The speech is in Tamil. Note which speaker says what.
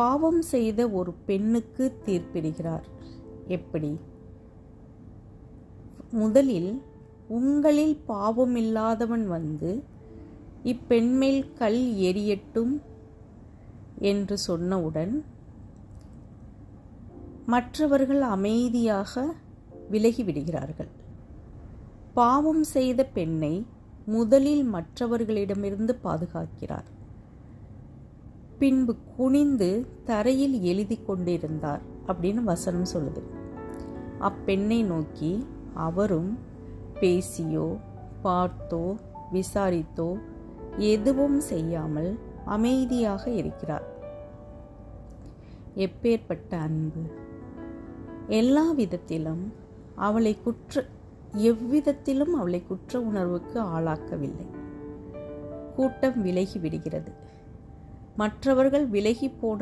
Speaker 1: பாவம் செய்த ஒரு பெண்ணுக்கு தீர்ப்பிடுகிறார். எப்படி? முதலில் உங்களில் பாவமில்லாதவன் வந்து இப்பெண்மேல் கல் எரியட்டும் என்று சொன்னவுடன் மற்றவர்கள் அமைதியாக விலகிவிடுகிறார்கள். பாவம் செய்த பெண்ணை முதலில் மற்றவர்களிடமிருந்து பாதுகாக்கிறார். பின்பு குனிந்து தரையில் எழுதி கொண்டிருந்தார் அப்படின்னு வசனம் சொல்லுது. அப்பெண்ணை நோக்கி அவரும் பேசியோ பார்த்தோ விசாரித்தோ எதுவும் செய்யாமல் அமைதியாக இருக்கிறார். எப்பேற்பட்ட அன்பு. எல்லா விதத்திலும் அவளை குற்ற எவ்விதத்திலும் அவளை குற்ற உணர்வுக்கு ஆளாக்கவில்லை. கூட்டம் விலகி விடுகிறது. மற்றவர்கள் விலகி போன